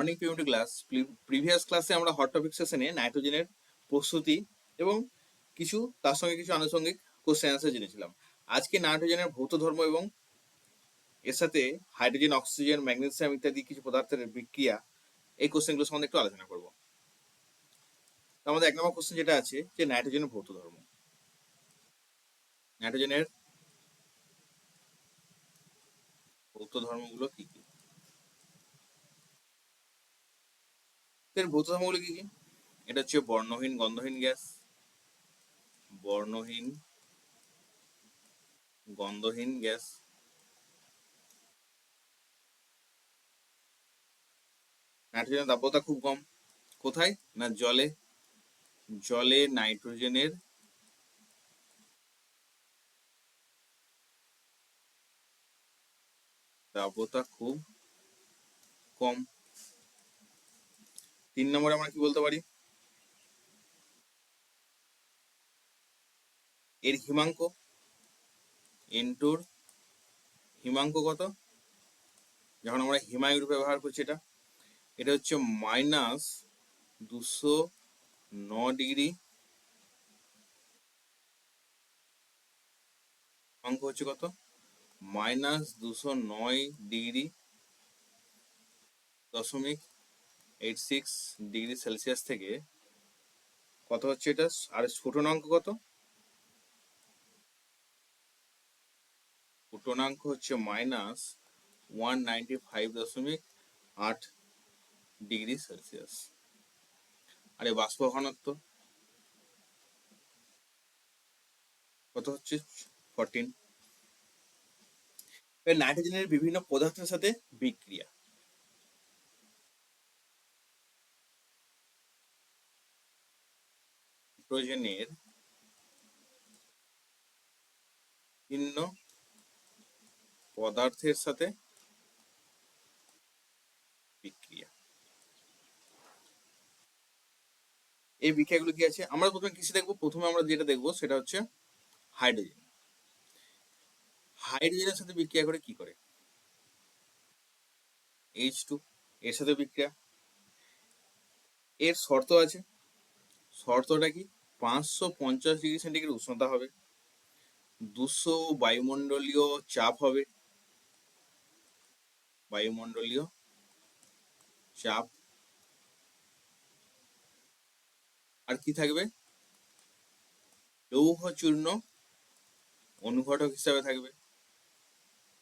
Morning PMT class previous ক্লাসে আমরা hot topic সেশনে নাইট্রোজেনের প্রস্তুতি এবং কিছু, তার সঙ্গে কিছু আনুষঙ্গিক কোশ্চেন অ্যান্সার জেনেছিলাম আজকে নাইট্রোজেনের ভৌত ধর্ম এবং এর সাথে হাইড্রোজেন অক্সিজেন ম্যাগনেসিয়াম ইত্যাদি কিছু পদার্থের বিক্রিয়া, এই কোশ্চেনগুলো সম্বন্ধে একটু আলোচনা করব। আমাদের এক নম্বর কোশ্চেন যেটা আছে যে নাইট্রোজেনের ভৌত ধর্ম। নাইট্রোজেনের ভৌত ধর্মগুলো কি কি? এর ভৌত ধর্মগুলো কি কি? এটা হচ্ছে বর্ণহীন, গন্ধহীন গ্যাস। বর্ণহীন, গন্ধহীন গ্যাস। নাইট্রোজেনের দাব্যতা খুব কম। কোথায়? না জলে। জলে নাইট্রোজেনের দাব্যতা খুব কম। তিন নম্বরে আমরা কি বলতে পারি? এর হিমাঙ্ক এন্টুর হিমাঙ্ক কত? যখন আমরা হিমায়ুর ব্যবহার করছি এটা এটা হচ্ছে মাইনাস দুশো ন ডিগ্রি অঙ্ক হচ্ছে কত? মাইনাস দুশো নয় ডিগ্রি দশমিক এইট সিক্স ডিগ্রি সেলসিয়াস থেকে কত হচ্ছে এটা? আর ফুটনাঙ্ক কত? ফুটনাঙ্ক হচ্ছে মাইনাস ওয়ান নাইনটি ফাইভ দশমিক আট ডিগ্রি সেলসিয়াস আর এই বাষ্প ঘনত্ব। কত হচ্ছে? ফরটিন নাইট্রোজেনের বিভিন্ন পদার্থের সাথে বিক্রিয়া। নাইট্রোজেনের ভিন্ন পদার্থের সাথে বিক্রিয়া। এই বিক্রিয়াগুলো কি আছে? আমরা প্রথমে কিসে দেখব? প্রথমে আমরা যেটা দেখব সেটা হচ্ছে হাইড্রোজেন। হাইড্রোজেনের সাথে বিক্রিয়া করে কি করে? এইচ টু এর সাথে বিক্রিয়া। এর শর্ত আছে। শর্তটা কি? পাঁচশো পঞ্চাশ ডিগ্রি সেন্টিগ্রেড উষ্ণতা হবে, দুশো বায়ুমণ্ডলীয় চাপ হবে, বায়ুমণ্ডলীয় চাপ। আর কি থাকবে? লৌহ চূর্ণ অনুঘটক হিসাবে থাকবে,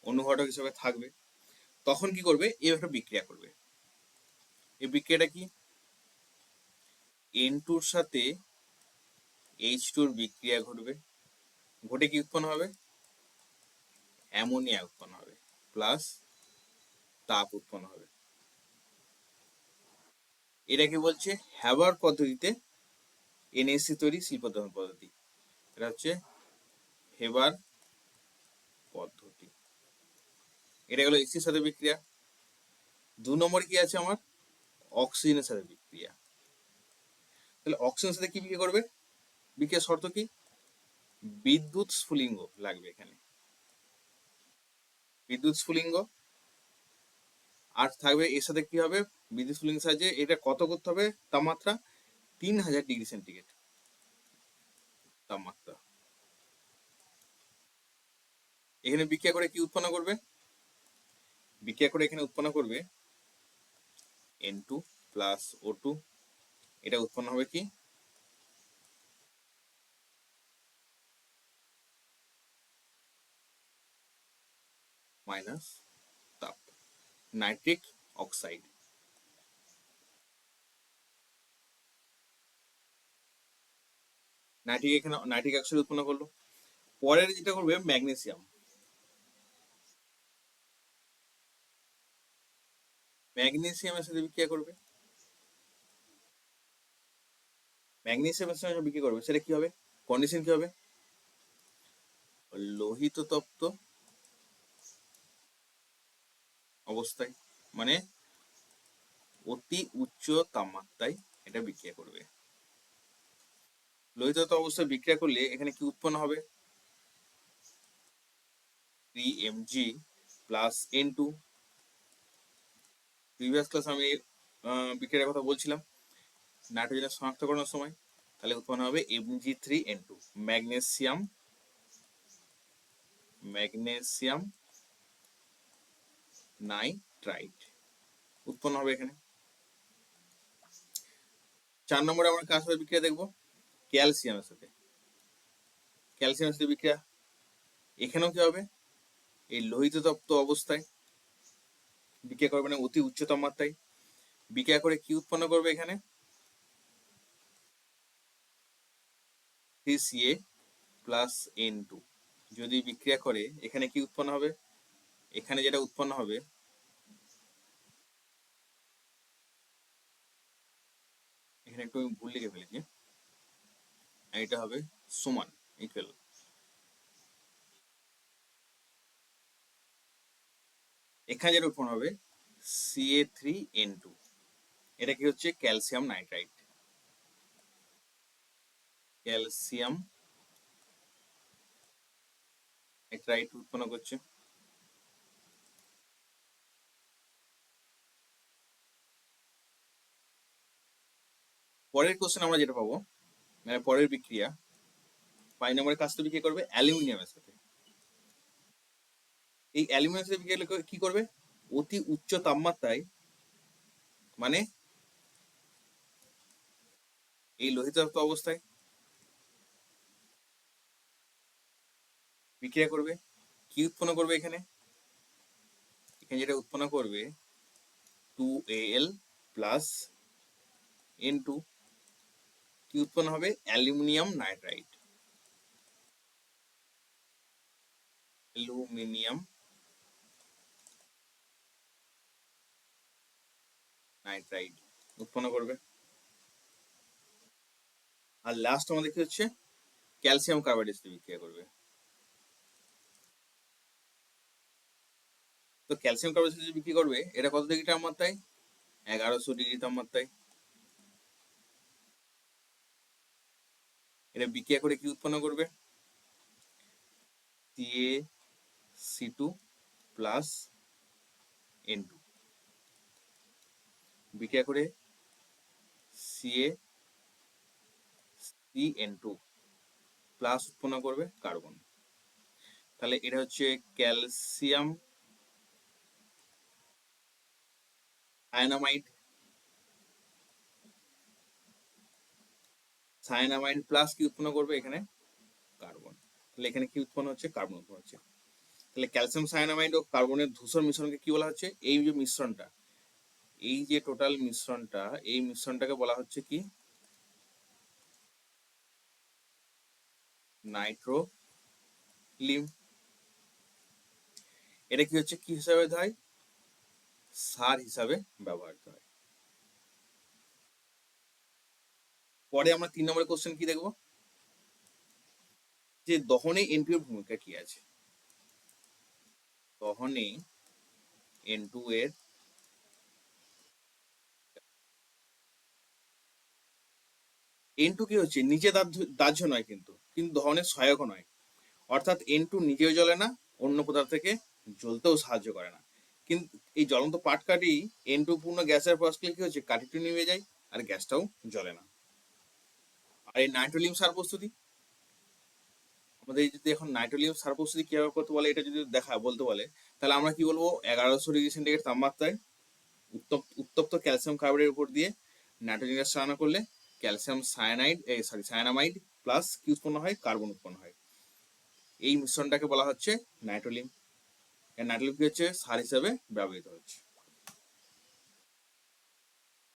অনুঘটক হিসাবে থাকবে। তখন কি করবে? একটা বিক্রিয়া করবে। এই বিক্রিয়াটা কি? এন টুর সাথে এইচ টুর বিক্রিয়া ঘটবে। ঘটে কি উৎপন্ন হবে? অ্যামোনিয়া উৎপন্ন হবে প্লাস তাপ উৎপন্ন হবে। এটাকে বলছে? হ্যাবার পদ্ধতিতে এনএসসি তৈরি শিল্প দহন পদ্ধতি। এটা হচ্ছে হেবার পদ্ধতি। এটা গেল এসির সাথে বিক্রিয়া। দু নম্বর কি আছে আমার? অক্সিজেনের সাথে বিক্রিয়া। তাহলে অক্সিজেনের সাথে কি বিক্রিয়া করবে? বিক্রিয়ার শর্ত কি? বিদ্যুৎ স্ফুলিঙ্গ লাগবে এখানে। বিদ্যুৎ স্ফুলিঙ্গ, আর থাকবে এর সাথে কি হবে? বিদ্যুৎ স্ফুলিঙ্গের সাহায্যে এটা কত করতে হবে? তাপমাত্রা তিন হাজার ডিগ্রি সেন্টিগ্রেড। তাপমাত্রা। এখানে বিক্রিয়া করে কি উৎপন্ন করবে? বিক্রিয়া করে এখানে উৎপন্ন করবে N two plus O two এটা উৎপন্ন হবে কি? মাইনাস তাপ নাইট্রিক অক্সাইড নাইট্রিক এখানে নাইট্রিক অক্সাইড উৎপন্ন করল। পরের যেটা করবে ম্যাগনেসিয়াম ম্যাগনেসিয়ামের সাথে বিক্রিয়া করবে। ম্যাগনেসিয়ামের সাথে বিক্রিয়া করবে। সেটা কি হবে? কন্ডিশন কি হবে? লোহিত তপ্ত অবস্থায় মানে অতি উচ্চ তাপমাত্রায় এটা বিক্রিয়া করবে। লোহিত অবস্থায় বিক্রিয়া করলে এখানে কি উৎপন্ন হবে? Three M G plus N two previous class আমি বিক্রিয়ার কথা বলছিলাম। নাইট্রোজেনের শনাক্তকরণের সময় তাহলে উৎপন্ন হবে MG three N two magnesium magnesium nitrite উৎপন্ন হবে এখানে। চার নম্বরে আমরা কার সাথে বিক্রিয়া দেখব? ক্যালসিয়ামের সাথে। ক্যালসিয়ামের সাথে বিক্রিয়া এখানেও কি হবে? এই লোহিত তপ্ত অবস্থায় বিক্রিয়া করবে না, অতি উচ্চ তাপমাত্রায় বিক্রিয়া করে কি উৎপন্ন করবে এখানে? সিএ প্লাস এন টু যদি বিক্রিয়া করে, এখানে কি উৎপন্ন হবে? এখানে যেটা উৎপন্ন হবে, এখানে একটু আমি ভুল লিখে ফেলেছি এটা হবে সমান ইকুয়াল এখানে যেটা উৎপন্ন হবে সিএ থ্রি এন টু এটা কি হচ্ছে ক্যালসিয়াম নাইট্রাইট ক্যালসিয়াম নাইট্রাইট উৎপন্ন করছে। পরের কোশ্চেন আমরা যেটা পাবো মানে পরের বিক্রিয়া পাই নম্বরের কাজটা বিক্রিয়া করবে অ্যালুমিনিয়ামের সাথে। এই অ্যালুমিনিয়ামের সাথে বিক্রিয়া কি করবে? অতি উচ্চ তাপমাত্রায় মানে এই লোহিতাক্ত অবস্থায় বিক্রিয়া করবে। কি উৎপন্ন করবে এখানে? এখানে যেটা উৎপন্ন করবে two L plus N two কি উৎপন্ন হবে? Aluminium nitrite. অ্যালুমিনিয়াম নাইট্রাইট উৎপন্ন করবে। আর লাস্ট আমাদের কি হচ্ছে? ক্যালসিয়াম কার্বাইডের সাথে বিক্রিয়া করবে। তো ক্যালসিয়াম কার্বাইডের সাথে বিক্রি করবে, এটা কত ডিগ্রি তাপমাত্রায়? এগারোশো ডিগ্রি তাপমাত্রায়। এটা বিক্রিয়া করে কি উৎপন্ন করবে? CA C two plus N two বিক্রিয়া করে CA C N two plus উৎপন্ন করবে কার্বন। তাহলে এটা হচ্ছে ক্যালসিয়াম সায়ানামাইড সায়ানামাইড প্লাস কি উৎপন্ন করবে এখানে? কার্বন তাহলে এখানে কি উৎপন্ন হচ্ছে? কার্বন উৎপন্ন হচ্ছে। তাহলে ক্যালসিয়াম সায়ানামাইড ও কার্বনের ধূসর মিশ্রণকে কি বলা হচ্ছে? এই যে মিশ্রণটা, এই যে টোটাল মিশ্রণটা, এই মিশ্রণটাকে বলা হচ্ছে কি? নাইট্রোলিম এটা কি হচ্ছে? কি হিসাবে হয় সার হিসাবে ব্যবহৃত হয়। পরে আমরা তিন নম্বরের কোশ্চেন কি দেখব? যে দহনে এনপিওর ভূমিকা কি আছে? দহনে এন টু এর এন টু কি হচ্ছে? নিচে দাহ্য নয় কিন্তু কিন্তু দহনের সহায়ক নয়। অর্থাৎ এন টু নিজেও জ্বলে না, অন্য পদার্থ থেকে জ্বলতেও সাহায্য করে না। কিন্তু এই জ্বলন্ত পাটকাঠি এন টু পূর্ণ গ্যাসের প্রস্কেল কি হচ্ছে? কাঠিটি নেমে যায়, আর গ্যাসটাও জ্বলে না। আর এই নাইট্রোলিয়াম সার প্রস্তুতি? আমাদের যদি এখন নাইট্রোলিয়াম সার প্রস্তুতি কীভাবে করতে বলে, এটা যদি দেখা, বলতে বলে, তাহলে আমরা কি বলব? এগারোশো ডিগ্রি সেন্টিগ্রেড তাপমাত্রায় উত্তপ্ত উত্তপ্ত ক্যালসিয়াম কার্বনের উপর দিয়ে নাইট্রোজেন গ্যাস চালনা করলে ক্যালসিয়াম সায়ানাইড এই সরি সায়ানামাইড প্লাস কি উৎপন্ন হয়, কার্বন উৎপন্ন হয়। এই মিশ্রণটাকে বলা হচ্ছে নাইট্রোলিয়াম। নাইট্রোলিয়াম কি হচ্ছে? সার হিসেবে ব্যবহৃত হচ্ছে।